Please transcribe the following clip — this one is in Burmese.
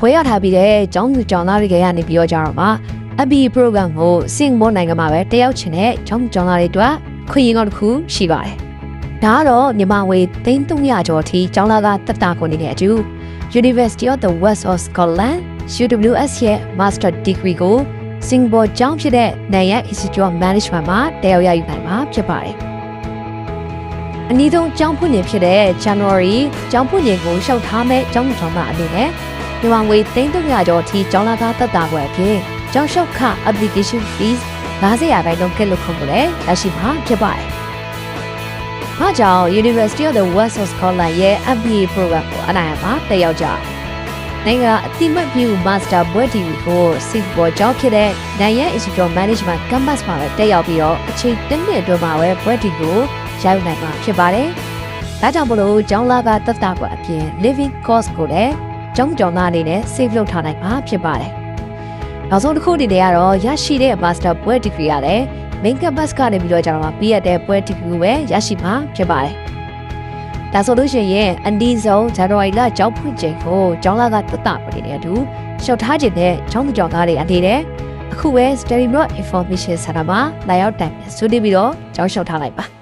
ဘွေရထားပြီးတဲ့ကျောင်းသူကျောင်းသားတွေကနေပြီးတော့ကြတော့မှာအဘီ program ကိုစင်ဘောနိုင်ငံမှာပဲတက်ရောက်ချင်တဲ့ကျောင်းသူကျောင်းသားတွေအတွက်ခွင့်ရကောင်းတစ်ခုရှိပါတယ်။ဒါကတော့မြန်မာဝေ300ကျော်အထိကျောင်းသားကတက်တာကိုနေတဲ့အတူ University of the West of Scotland UWS ရဲ့ Master Degree ကို Singapore ကျောင်းဖြစ်တဲ့နိုင်ရ Institute of Management မှာတက်ရောက်ရယူနိုင်မှာဖြစ်ပါတယ်။အနည်းဆုံးကျောင်းဖွင့်နေဖြစ်တဲ့ January ကျောင်းဖွင့်နေကိုရှောက်ထားမဲ့ကျောင်းတော်မှာအနေနဲ့ မြန်မာငွေ300ကျော်အထိကျောင်းလာသားတက်တာွယ်အဖြစ်ကျောင်းလျှောက်ခ application fees 90ရာခိုင်နှုန်းကက်လို့ခုံကိုလည်းရရှိမှာဖြစ်ပါတယ်။ဟာကြောင့် University of the West of Scotland ရဲ့ MBA program ကိုအနိုင်အမှာတက်ရောက်ကြတယ်။နိုင်ငံအတိမတ်ပြု Master ဘွဲ့ဒီကိုစင်ကာပူကျောင်းဖြစ်တဲ့နိုင်ရ Institute of Management Campus မှာပဲတက်ရောက်ပြီးတော့အချိန်တစ်နှစ်အတွင်းမှာပဲဘွဲ့ဒီကိုရယူနိုင်မှာဖြစ်ပါတယ်။ဒါကြောင့်မလို့ကျောင်းလာကတက်တာကအပြင် living cost ကိုလည်း ကျောင်းကျောင်းသားအနေနဲ့ save လုပ်ထားနိုင်မှာဖြစ်ပါတယ်။နောက်ဆုံးတစ်ခုအနေနဲ့ကတော့ရရှိတဲ့ master ဘွဲ့ degree ကလည်း main campus ကနေပြီးတော့ကျွန်တော်ကပြီးရတဲ့ဘွဲ့ degree ကိုပဲရရှိမှာဖြစ်ပါတယ်။ဒါဆိုလို့ရှိရင်အနည်းဆုံး January လကျောင်းဖွင့်ချိန်ကိုကျောင်းလာကတက်တာပနေတဲ့အတူရှောက်ထားခြင်းနဲ့ကျောင်းသူကျောင်းသားတွေအနေနဲ့အခုပဲ Steady Road Information Center မှာလာရောက်တိုင်ဆွေးနွေးပြီးတော့ကျောင်းလျှောက်ထားလိုက်ပါ